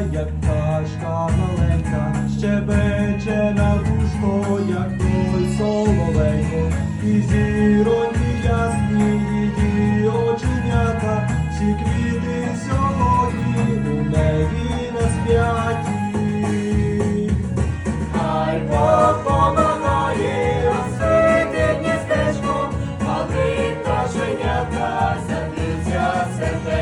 як пташка маленька, щебече на вушко, як той соловейко, і зіроньки ясні, і ті оченята, всі квіти сьогодні у неї не сп'ять. Субтитрувальниця Оля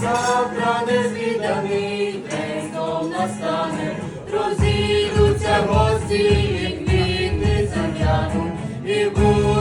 Завтра не звіданий день знов настане розійдуться гості, і квіти зам'яну, і буде.